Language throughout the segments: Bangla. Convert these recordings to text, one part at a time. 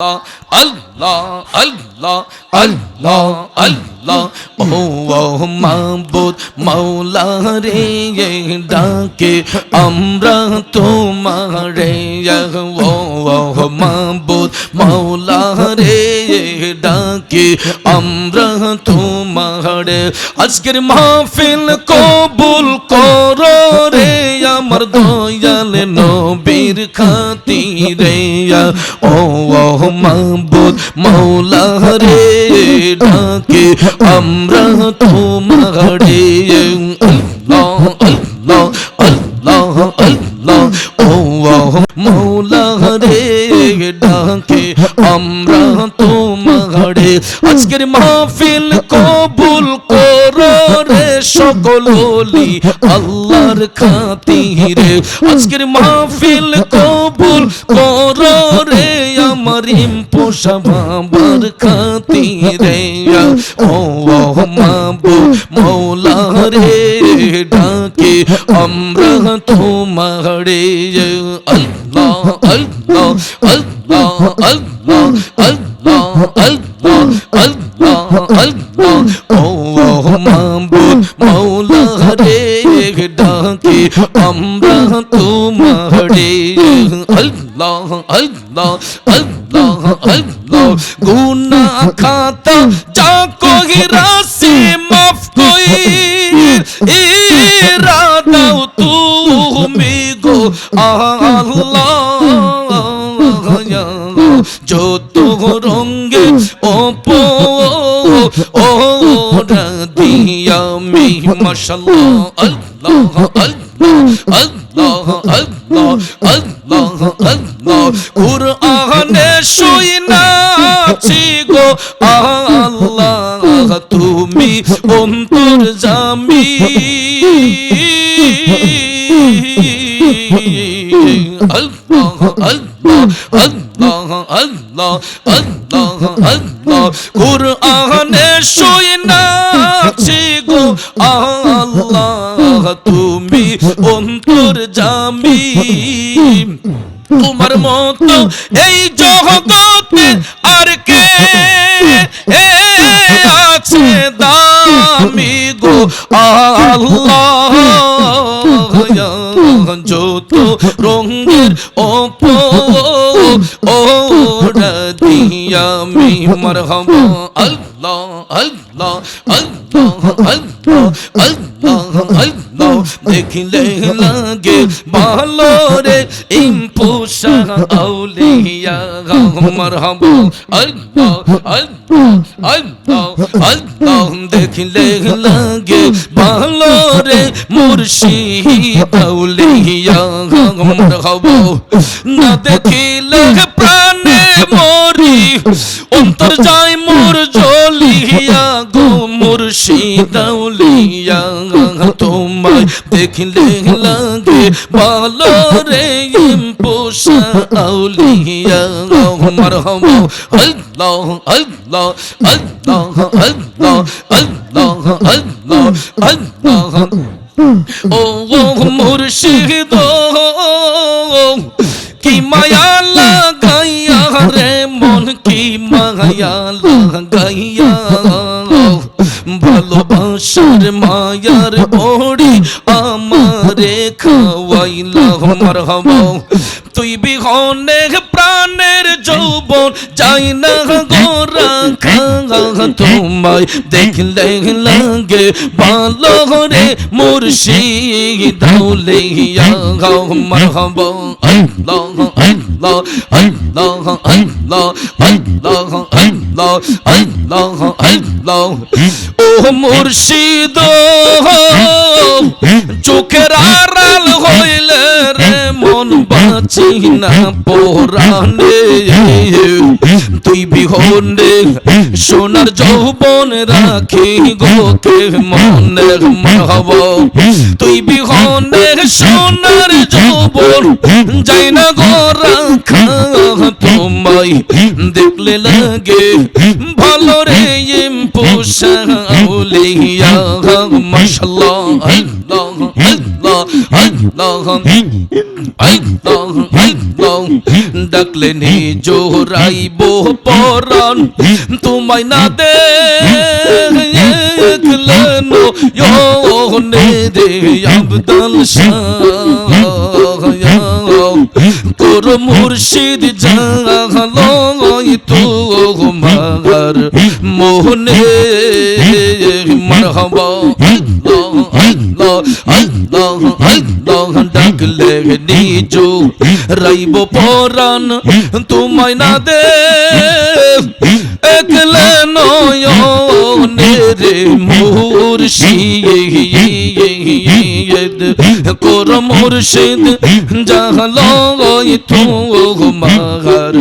अल्लाह अल्लाह अल्लाह अल्लाह ओ ओ माबूद मौला रे ये डाके अमरा तुम्हारे यह ओ ओ माबूद मौला रे ये डाके अमरा तुम्हारे अजगर महफिल कबूल करो रे अमर दो খাতিরে ও মাবুদ মাওলা রে ডাকে আমরা তোমারে আল্লাহ আজকের মাহফিল কবুল করো রে সকল ওলি আল্লাহর খাতিরে। আজকের মাহফিল কবুল করো রে আমার পোষা বাবার খাতিরে। ও মাবু মৌলা রে ডাকে আমরা তোমারে আল্লাহ আল্লাহ আল্লাহ আল্লাহ আল্লাহ আল্লাহ আল্লাহ আল্লাহ। ও আমরা তোমারে আল্লাহ আল্লাহ আল্লাহ আল্লাহ। গুনা খাতা যা কহিরা সে মাফ কই ইরাদাও তুমি গো আল্লাহ। যত রঙ্গে অপ ও মাশাল্লাহ আল্লাহ আল্লাহ কুরআনে শুইনাছি গো আল্লাহ তুমি অন্তর জামি আল্লাহ আল্লাহ আল্লাহ আল্লাহ আল্লাহ আল্লাহ তুমি অন্তর জামি। তোমার মতো এই জগতে আর কে আছে দামি গো আল্লাহ। যত রঙের ও দিয়ামি মরহম, আল্লাহ আল্লাহ দেখিলে লাগে ভালো রে ইম পোষা আউলিয়া, মরহম, আল্লাহ দেখিলে লাগে ভালো রে মুর্শিদ আউলিয়া না দেখিলে প্রাণে অন্তর যায় মোর জলিয়া গো মুর্শিদ আউলিয়া তোমায় দেখলে লাগে ভালো রে পোষা আউলিয়া মরহম আল্লাহ আল্লাহ আল্লাহ আল্লাহ আল্লাহ আল্লাহ আল্লাহ। ও মুর্শিদ কি মায়া লাগাইয়া ভালোবাসার মায়ার বড়ি আমারে খাওয়াইলা মারহাম তুই বিহনে প্রাণের যৌবন যাই না গোরা তোমায় দেখলে লাগে ভালো রে মুর্শিদ দাউলিয়া গাও মারহাম আল্লাহ। الله الله الله الله الله الله الله ও মুর্শিদ চোখের আর বাঁচি না তুই বিহনে সোনার যৌবন রাখি গোকে মনে মহব। তুই বিহনে সোনার যৌবন, যাই না গো রাখা দেখলে লাগে। ভালো রে আল্লাহ ডাকলে নি জোরাইব পরাণ, তোমায় না রে আবদাল তোর মুর্শিদ জাগলো আল্লাহ ডাকলে নিজো রাইব পরাণ তোমায় না দে একলে নয়নে রে মুর্শিদ কর মুর্শিদ জাহলয় তো মাগার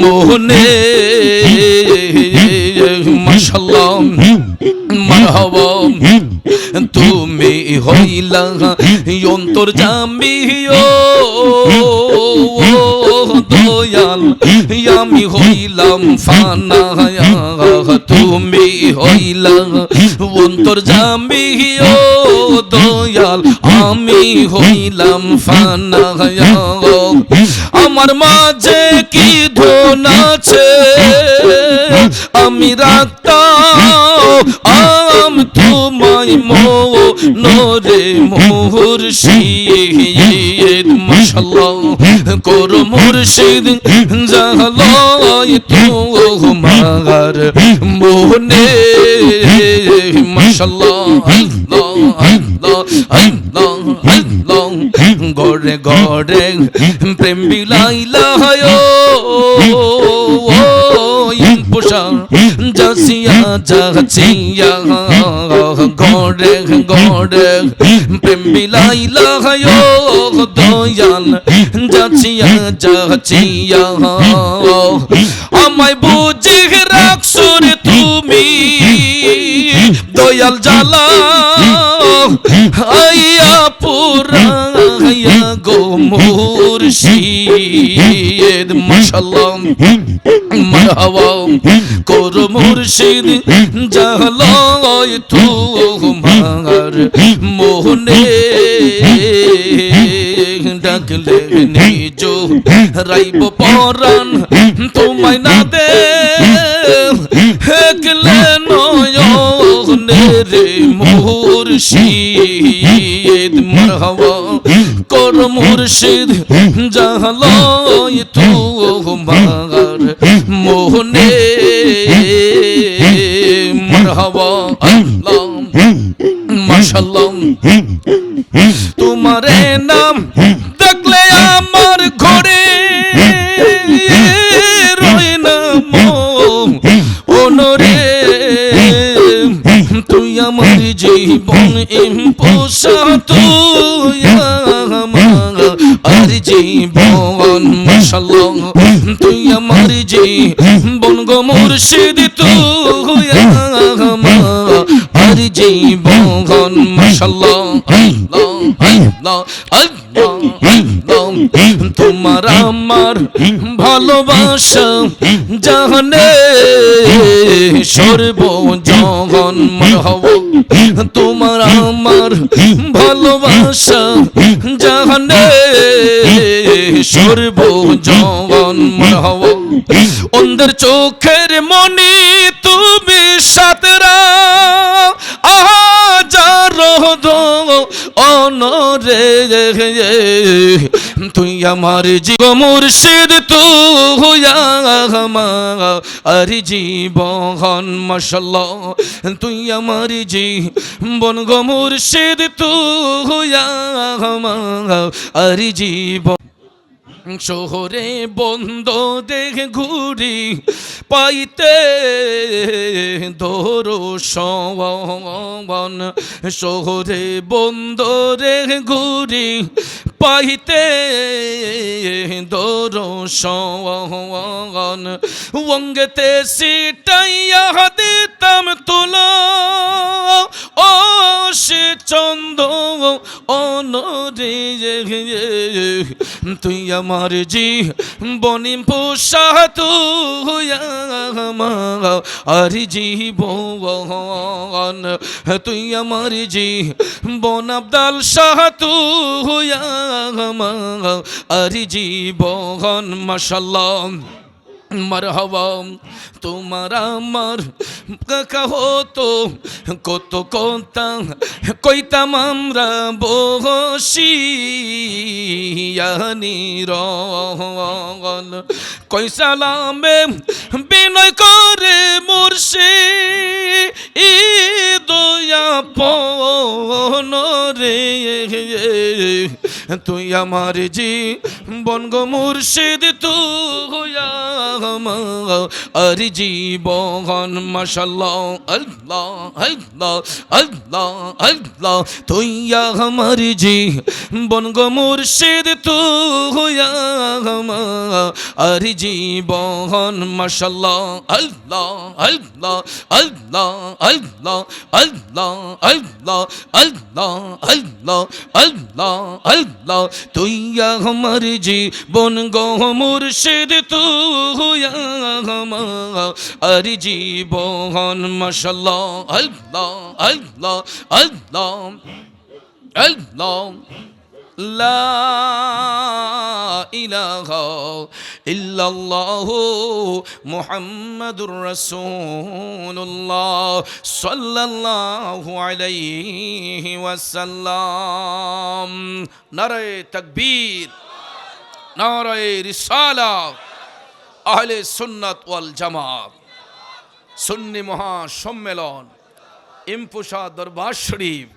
মোহনে মাশাল্লাহ মারহাবা তুমি হইলা অন্তর দয়াল, আমি হইলাম ফানা তুমি হইলা অন্তর দয়াল, আমি হইলাম ফানা আমার মাঝে কি ধন আছে? আমি রাখতাম তোমায় মো নরে মুর্শিদ মাশাল্লাহ কর মুর্শিদ তো মাগার মোহনে, মাশাল্লাহ গড়ে গড়ে, প্রেম বিলাইলা হয় জাচিয়া গড়ে গড়ে প্রেম বিলাইলা হয় দয়াল জাচিয়া জাচিয়া আমায় বুঝে রাখছো তুমি দয়াল জালা আইয়া পুরা গো মুর্শিদ, মাশাল্লাহ, মারহাবা। কর মুর্শিদ জাহলয় তু মার মোহনে। ডাকলে নিজ, রাইব পরাণ, তোমায় না দে রে মুর্শিদ মারহাবা কর মুর্শিদ জাহলয় তু মার মোহনে মারহাবা আল্লাহ মাশাল্লাহ। তোমারে নাম জীবন পোষা বন আর জীবন মাশাল্লাহ তুই আমার জীবন গো মুর্শিদ আমার। আর জীবন তোমার আমার ভালোবাসা জানে সর্ব জগন তোমার আমার ভালোবাসা জানে সর্ব জগন হব অন্ধের চোখের মনি তুমি সাতরা আহাজার অনরে। তুই আমার জীব মুর্শিদ তুই আর জীবন মশল তুই আমার জীবন গো মুর্শিদ তুই আর জীবন। শহরে বন্ধ দেখে ঘুরি পাইতে ধরো সবন শহরে বন্ধ রে ঘুরি পাইতে ধরো সবন অঙ্গতে সিটাইয়া দিতাম তুলো। সে চন্দ তুই আমার জি বনিম পোষা তুই আর জীবন তুই আমার জি বন আবদাল শাহ আমার আর জীবন মাশাল্লাহ মরহবম তোমার আমার কাহো তো কত কথা কইতাম আমরা বহসিয়ানি রল কই সালামে বিনয় করে মুর্শি ঈদ দয়া পন রে। তুই আমার জি বনগ মুর্শিদ তুই আর জীবন, মাশাল্লাহ, আল্লাহ আল্লাহ আল্লাহ আল্লাহ। তুই আমার জি বনগ মুর্শিদ তুই আর জীবন, মাশাল্লাহ, আল্লাহ আল্লাহ আল্লাহ আল্লাহ আল্লাহ। আল্লাহ আল্লাহ আল্লাহ আল্লাহ আল্লাহ তুই আমার জীবন গহ মুর্শিদ তুই আমার। জীবন মশাল্লাহ আল্লাহ আল্লাহ আল্লাহ আল্লাহ। লা ইলাহা ইল্লাল্লাহু মুহাম্মাদুর রাসূলুল্লাহ সাল্লাল্লাহু আলাইহি ওয়াসাল্লাম। নারায়ে তাকবীর, নারায়ে রিসালা, আহলে সুন্নাত ওয়াল জামাত, সুন্নি মহাসম্মেলন, ইম্পুষা দরবার শরীফ।